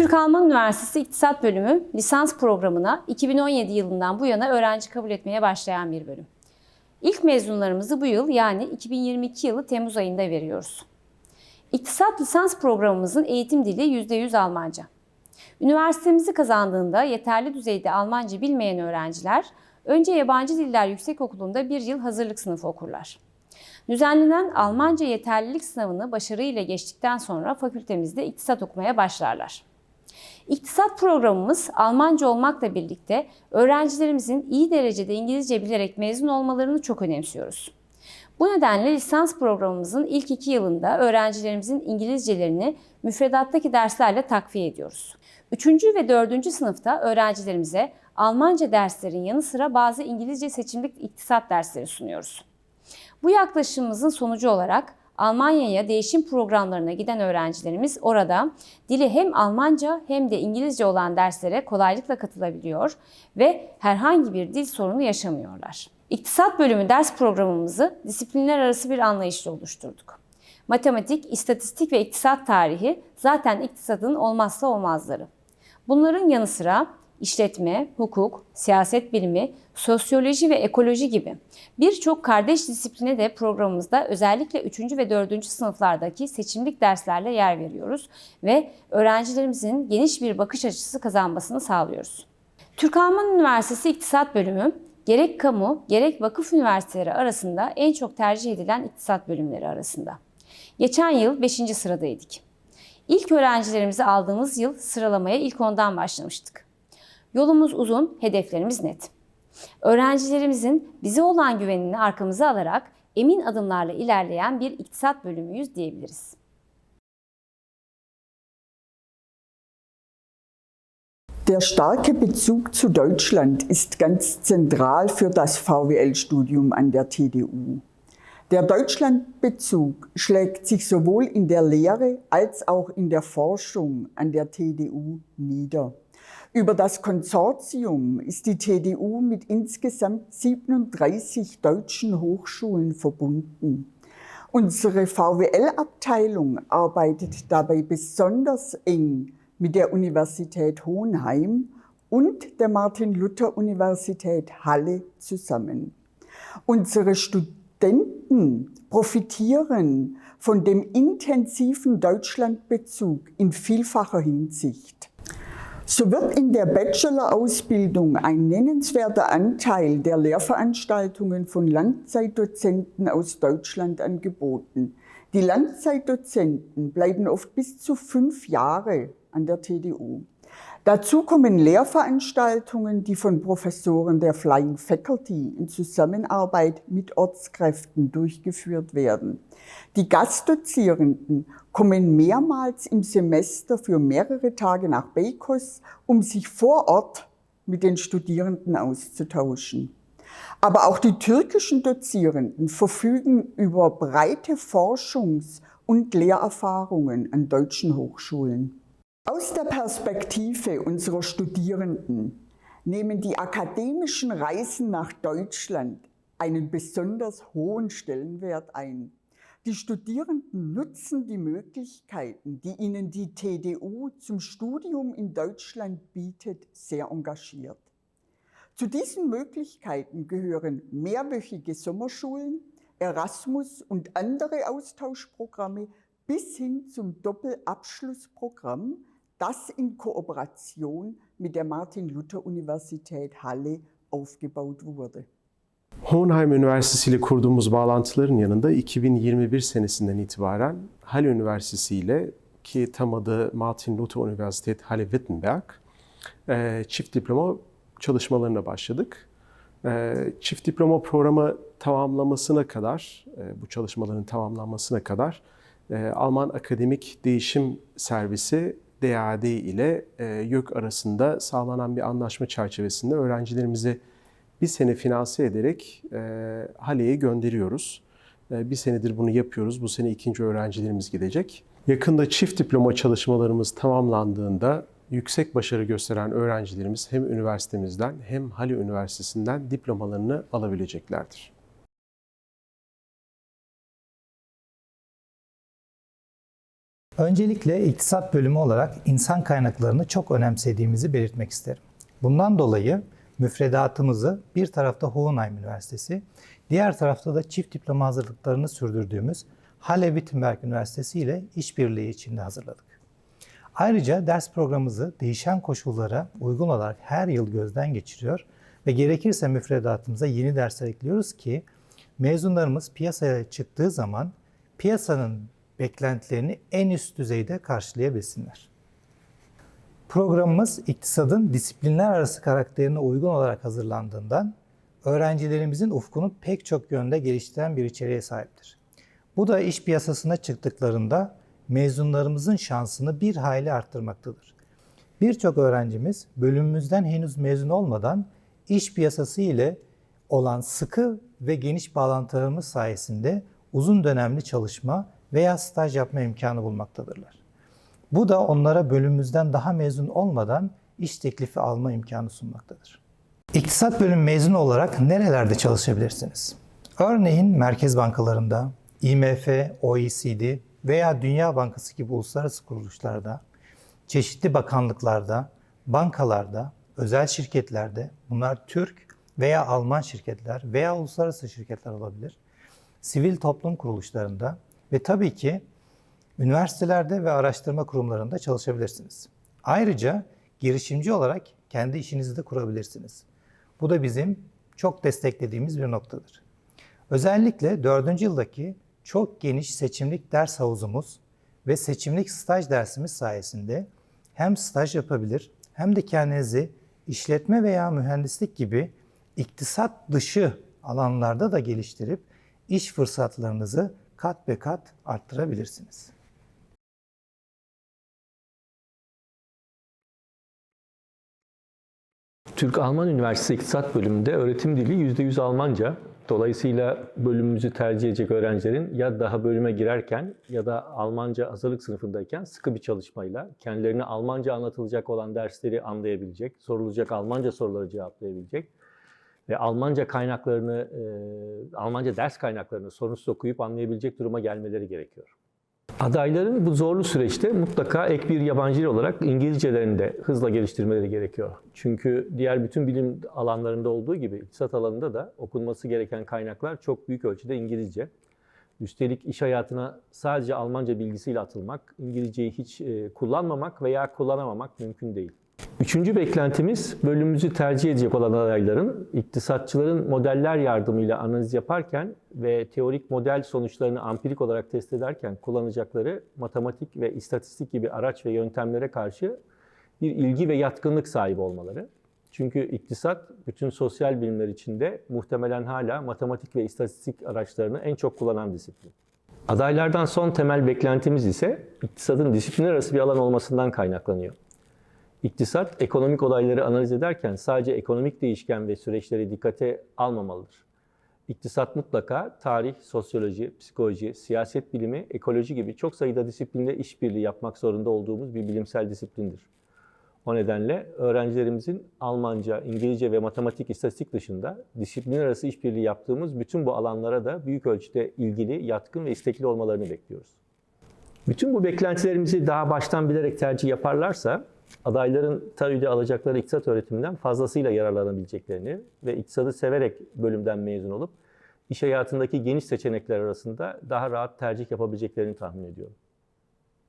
Türk-Alman Üniversitesi İktisat Bölümü lisans programına 2017 yılından bu yana öğrenci kabul etmeye başlayan bir bölüm. İlk mezunlarımızı bu yıl yani 2022 yılı Temmuz ayında veriyoruz. İktisat lisans programımızın eğitim dili %100 Almanca. Üniversitemizi kazandığında yeterli düzeyde Almanca bilmeyen öğrenciler önce Yabancı Diller Yüksekokulu'nda bir yıl hazırlık sınıfı okurlar. Düzenlenen Almanca yeterlilik sınavını başarıyla geçtikten sonra fakültemizde iktisat okumaya başlarlar. İktisat programımız Almanca olmakla birlikte öğrencilerimizin iyi derecede İngilizce bilerek mezun olmalarını çok önemsiyoruz. Bu nedenle lisans programımızın ilk iki yılında öğrencilerimizin İngilizcelerini müfredattaki derslerle takviye ediyoruz. Üçüncü ve dördüncü sınıfta öğrencilerimize Almanca derslerin yanı sıra bazı İngilizce seçimlik iktisat dersleri sunuyoruz. Bu yaklaşımımızın sonucu olarak Almanya'ya değişim programlarına giden öğrencilerimiz orada dili hem Almanca hem de İngilizce olan derslere kolaylıkla katılabiliyor ve herhangi bir dil sorunu yaşamıyorlar. İktisat bölümü ders programımızı disiplinler arası bir anlayışla oluşturduk. Matematik, istatistik ve iktisat tarihi zaten iktisadın olmazsa olmazları. Bunların yanı sıra işletme, hukuk, siyaset bilimi, sosyoloji ve ekoloji gibi birçok kardeş disipline de programımızda özellikle 3. ve 4. sınıflardaki seçimlik derslerle yer veriyoruz ve öğrencilerimizin geniş bir bakış açısı kazanmasını sağlıyoruz. Türk-Alman Üniversitesi İktisat Bölümü gerek kamu gerek vakıf üniversiteleri arasında en çok tercih edilen iktisat bölümleri arasında. Geçen yıl 5. sıradaydık. İlk öğrencilerimizi aldığımız yıl sıralamaya ilk ondan başlamıştık. Yolumuz uzun, hedeflerimiz net. Öğrencilerimizin bize olan güvenini arkamıza alarak emin adımlarla ilerleyen bir iktisat bölümüyüz diyebiliriz. Der starke Bezug zu Deutschland ist ganz zentral für das VWL-Studium an der TDU. Der Deutschlandbezug schlägt sich sowohl in der Lehre als auch in der Forschung an der TDU nieder. Über das Konsortium ist die TDU mit insgesamt 37 deutschen Hochschulen verbunden. Unsere VWL-Abteilung arbeitet dabei besonders eng mit der Universität Hohenheim und der Martin-Luther-Universität Halle zusammen. Unsere Studenten profitieren von dem intensiven Deutschlandbezug in vielfacher Hinsicht. So wird in der Bachelor-Ausbildung ein nennenswerter Anteil der Lehrveranstaltungen von Langzeitdozenten aus Deutschland angeboten. Die Langzeitdozenten bleiben oft bis zu fünf Jahre an der TDU. Dazu kommen Lehrveranstaltungen, die von Professoren der Flying Faculty in Zusammenarbeit mit Ortskräften durchgeführt werden. Die Gastdozierenden kommen mehrmals im Semester für mehrere Tage nach Beikos, um sich vor Ort mit den Studierenden auszutauschen. Aber auch die türkischen Dozierenden verfügen über breite Forschungs- und Lehrerfahrungen an deutschen Hochschulen. Aus der Perspektive unserer Studierenden nehmen die akademischen Reisen nach Deutschland einen besonders hohen Stellenwert ein. Die Studierenden nutzen die Möglichkeiten, die ihnen die TDU zum Studium in Deutschland bietet, sehr engagiert. Zu diesen Möglichkeiten gehören mehrwöchige Sommerschulen, Erasmus und andere Austauschprogramme bis hin zum Doppelabschlussprogramm, das in Kooperation mit der Martin-Luther-Universität Halle aufgebaut wurde. Hohenheim Üniversitesi ile kurduğumuz bağlantıların yanında 2021 senesinden itibaren Halle Üniversitesi ile ki tam adı Martin Luther Universität Halle-Wittenberg e, çift diploma çalışmalarına başladık. E, Çift diploma programı tamamlamasına kadar, e, bu çalışmaların tamamlanmasına kadar Alman Akademik Değişim Servisi DAD ile YÖK arasında sağlanan bir anlaşma çerçevesinde öğrencilerimizi bir sene finanse ederek e, Hale'ye gönderiyoruz. E, bir senedir bunu yapıyoruz. Bu sene ikinci öğrencilerimiz gidecek. Yakında çift diploma çalışmalarımız tamamlandığında yüksek başarı gösteren öğrencilerimiz hem üniversitemizden hem Hale Üniversitesi'nden diplomalarını alabileceklerdir. Öncelikle iktisat bölümü olarak insan kaynaklarını çok önemsediğimizi belirtmek isterim. Bundan dolayı müfredatımızı bir tarafta Hohenheim Üniversitesi, diğer tarafta da çift diploma hazırlıklarını sürdürdüğümüz Halle-Wittenberg Üniversitesi ile işbirliği içinde hazırladık. Ayrıca ders programımızı değişen koşullara uygun olarak her yıl gözden geçiriyor ve gerekirse müfredatımıza yeni dersler ekliyoruz ki mezunlarımız piyasaya çıktığı zaman piyasanın beklentilerini en üst düzeyde karşılayabilsinler. Programımız iktisadın disiplinler arası karakterine uygun olarak hazırlandığından öğrencilerimizin ufkunu pek çok yönde geliştiren bir içeriğe sahiptir. Bu da iş piyasasına çıktıklarında mezunlarımızın şansını bir hayli arttırmaktadır. Birçok öğrencimiz bölümümüzden henüz mezun olmadan iş piyasası ile olan sıkı ve geniş bağlantılarımız sayesinde uzun dönemli çalışma veya staj yapma imkanı bulmaktadırlar. Bu da onlara bölümümüzden daha mezun olmadan iş teklifi alma imkanı sunmaktadır. İktisat bölümü mezunu olarak nerelerde çalışabilirsiniz? Örneğin merkez bankalarında, IMF, OECD veya Dünya Bankası gibi uluslararası kuruluşlarda, çeşitli bakanlıklarda, bankalarda, özel şirketlerde, bunlar Türk veya Alman şirketler veya uluslararası şirketler olabilir, sivil toplum kuruluşlarında ve tabii ki üniversitelerde ve araştırma kurumlarında çalışabilirsiniz. Ayrıca girişimci olarak kendi işinizi de kurabilirsiniz. Bu da bizim çok desteklediğimiz bir noktadır. Özellikle 4. yıldaki çok geniş seçimlik ders havuzumuz ve seçimlik staj dersimiz sayesinde hem staj yapabilir hem de kendinizi işletme veya mühendislik gibi iktisat dışı alanlarda da geliştirip iş fırsatlarınızı kat be kat arttırabilirsiniz. Türk-Alman Üniversitesi İktisat Bölümünde öğretim dili %100 Almanca. Dolayısıyla bölümümüzü tercih edecek öğrencilerin ya daha bölüme girerken ya da Almanca hazırlık sınıfındayken sıkı bir çalışmayla kendilerine Almanca anlatılacak olan dersleri anlayabilecek, sorulacak Almanca soruları cevaplayabilecek ve Almanca kaynaklarını, e, Almanca ders kaynaklarını sorunsuz okuyup anlayabilecek duruma gelmeleri gerekiyor. Adayların bu zorlu süreçte mutlaka ek bir yabancı dil olarak İngilizcelerini de hızla geliştirmeleri gerekiyor. Çünkü diğer bütün bilim alanlarında olduğu gibi iktisat alanında da okunması gereken kaynaklar çok büyük ölçüde İngilizce. Üstelik iş hayatına sadece Almanca bilgisiyle atılmak, İngilizceyi hiç kullanmamak veya kullanamamak mümkün değil. Üçüncü beklentimiz bölümümüzü tercih edecek olan adayların iktisatçıların modeller yardımıyla analiz yaparken ve teorik model sonuçlarını ampirik olarak test ederken kullanacakları matematik ve istatistik gibi araç ve yöntemlere karşı bir ilgi ve yatkınlık sahibi olmaları. Çünkü iktisat bütün sosyal bilimler içinde muhtemelen hala matematik ve istatistik araçlarını en çok kullanan disiplin. Adaylardan son temel beklentimiz ise iktisadın disiplinler arası bir alan olmasından kaynaklanıyor. İktisat, ekonomik olayları analiz ederken sadece ekonomik değişken ve süreçleri dikkate almamalıdır. İktisat mutlaka tarih, sosyoloji, psikoloji, siyaset bilimi, ekoloji gibi çok sayıda disiplinde işbirliği yapmak zorunda olduğumuz bir bilimsel disiplindir. O nedenle öğrencilerimizin Almanca, İngilizce ve matematik istatistik dışında disiplinler arası işbirliği yaptığımız bütün bu alanlara da büyük ölçüde ilgili, yatkın ve istekli olmalarını bekliyoruz. Bütün bu beklentilerimizi daha baştan bilerek tercih yaparlarsa adayların TAÜ'de alacakları iktisat öğretiminden fazlasıyla yararlanabileceklerini ve iktisadı severek bölümden mezun olup iş hayatındaki geniş seçenekler arasında daha rahat tercih yapabileceklerini tahmin ediyorum.